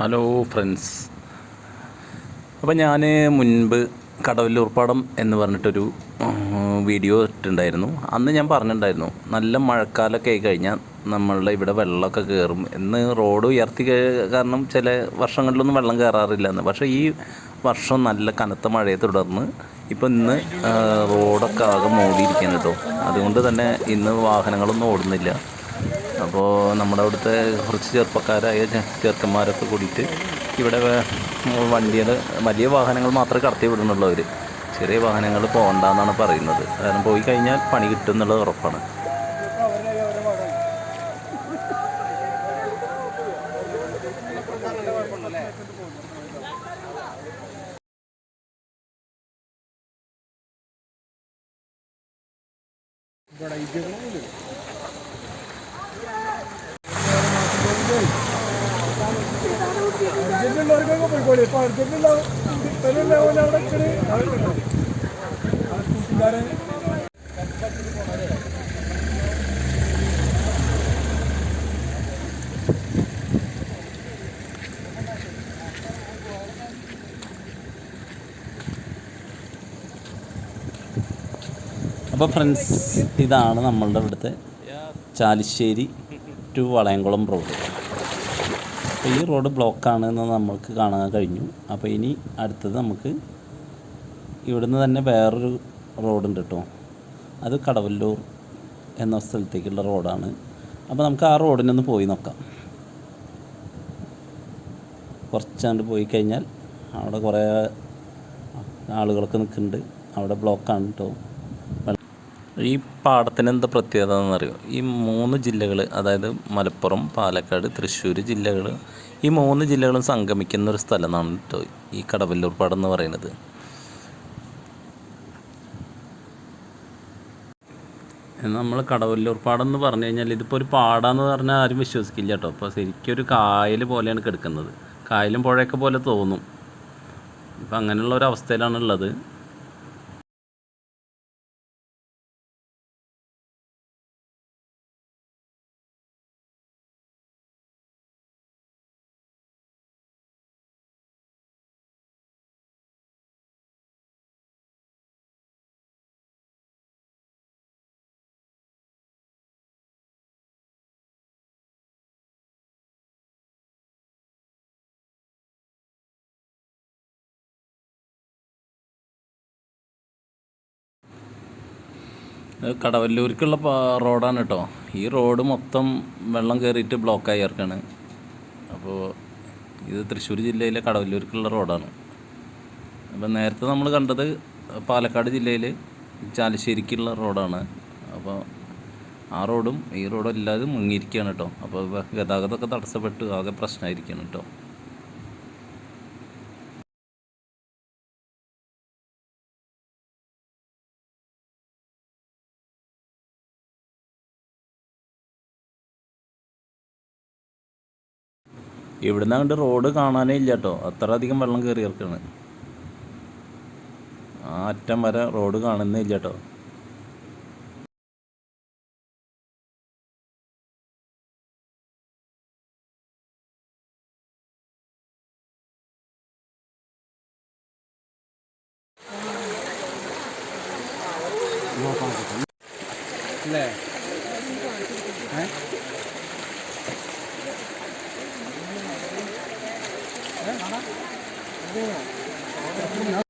Hello friends അപ്പോൾ ഞാൻ മുൻപ് കടവല്ലൂർപ്പാടം എന്ന് പറഞ്ഞിട്ടൊരു വീഡിയോ ഇട്ടിട്ടുണ്ടായിരുന്നു. അന്ന് ഞാൻ പറഞ്ഞിട്ടുണ്ടായിരുന്നു നല്ല മഴക്കാലമൊക്കെ ആയി കഴിഞ്ഞാൽ നമ്മളുടെ ഇവിടെ വെള്ളമൊക്കെ കയറും എന്ന് റോഡ് ഉയർത്തി കാരണം ചില വർഷങ്ങളിലൊന്നും വെള്ളം കയറാറില്ല എന്ന് പക്ഷേ ഈ വർഷം നല്ല കനത്ത മഴയെ തുടർന്ന് ഇപ്പോൾ ഇന്ന് റോഡൊക്കെ ആകെ മൂടിയിരിക്കുകയാണ് കേട്ടോ. അതുകൊണ്ട് തന്നെ ഇന്ന് വാഹനങ്ങളൊന്നും ഓടുന്നില്ല. അപ്പോൾ നമ്മുടെ അവിടുത്തെ കുറച്ച് ചെറുപ്പക്കാരായ ചെറുക്കന്മാരൊക്കെ കൂടിയിട്ട് ഇവിടെ വണ്ടികൾ വലിയ വാഹനങ്ങൾ മാത്രമേ കടത്തി വിടുന്നുള്ളൂ അവർ. ചെറിയ വാഹനങ്ങൾ പോകണ്ടെന്നാണ് പറയുന്നത്. കാരണം പോയി കഴിഞ്ഞാൽ പണി കിട്ടും എന്നുള്ളത് ഉറപ്പാണ്. അപ്പോൾ ഫ്രണ്ട്സ് ഇതാണ് നമ്മളുടെ ഇവിടുത്തെ ചാലിശ്ശേരി ടു വളയംകുളം റോഡ് അപ്പോൾ ഈ റോഡ് ബ്ലോക്കാണ് എന്ന് നമ്മൾക്ക് കാണാൻ കഴിഞ്ഞു. അപ്പോൾ ഇനി അടുത്തത് നമുക്ക് ഇവിടുന്ന് തന്നെ വേറൊരു റോഡുണ്ട് കേട്ടോ അത് കടവല്ലൂർ എന്ന സ്ഥലത്തേക്കുള്ള റോഡാണ് അപ്പോൾ നമുക്ക് ആ റോഡിനൊന്ന് പോയി നോക്കാം. കുറച്ചാണ്ട് പോയി കഴിഞ്ഞാൽ അവിടെ കുറേ ആളുകളൊക്കെ നിൽക്കുന്നുണ്ട്. അവിടെ ബ്ലോക്കാണ് കേട്ടോ ഈ പാടത്തിന് എന്താ പ്രത്യേകത എന്നറിയോ? ഈ മൂന്ന് ജില്ലകൾ അതായത് മലപ്പുറം പാലക്കാട് തൃശ്ശൂർ ജില്ലകൾ ഈ മൂന്ന് ജില്ലകളും സംഗമിക്കുന്ന ഒരു സ്ഥലമാണ് കേട്ടോ ഈ കടവല്ലൂർ പാടം എന്ന് പറയുന്നത്. നമ്മൾ കടവല്ലൂർ പാടം എന്ന് പറഞ്ഞു കഴിഞ്ഞാൽ ഇതിപ്പോൾ ഒരു പാടാന്ന് പറഞ്ഞാൽ ആരും വിശ്വസിക്കില്ല കേട്ടോ അപ്പോൾ ശരിക്കും ഒരു കായൽ പോലെയാണ് കിടക്കുന്നത്. കായലും പുഴയൊക്കെ പോലെ തോന്നും. ഇപ്പം അങ്ങനെയുള്ള ഒരു അവസ്ഥയിലാണ് ഉള്ളത് കടവല്ലൂർക്കുള്ള റോഡാണ് കേട്ടോ ഈ റോഡ് മൊത്തം വെള്ളം കയറിയിട്ട് ബ്ലോക്കായി ഇറക്കാണ് അപ്പോൾ ഇത് തൃശ്ശൂർ ജില്ലയിലെ കടവല്ലൂർക്കുള്ള റോഡാണ്. അപ്പോൾ നേരത്തെ നമ്മൾ കണ്ടത് പാലക്കാട് ജില്ലയിൽ ചാലശ്ശേരിക്കുള്ള റോഡാണ്. അപ്പോൾ ആ റോഡും ഈ റോഡും എല്ലാതും മുങ്ങിയിരിക്കുകയാണ് കേട്ടോ അപ്പോൾ ഗതാഗതമൊക്കെ തടസ്സപ്പെട്ട് ആകെ പ്രശ്നമായിരിക്കുകയാണ് കേട്ടോ ഇവിടുന്ന് അങ്ങോട്ട് റോഡ് കാണാനേ ഇല്ല കേട്ടോ അത്ര അധികം വെള്ളം കയറി ഇറക്കാണ് ആ അറ്റം വരെ റോഡ് കാണുന്നേ ഇല്ല കേട്ടോ അല്ലേ? Yeah.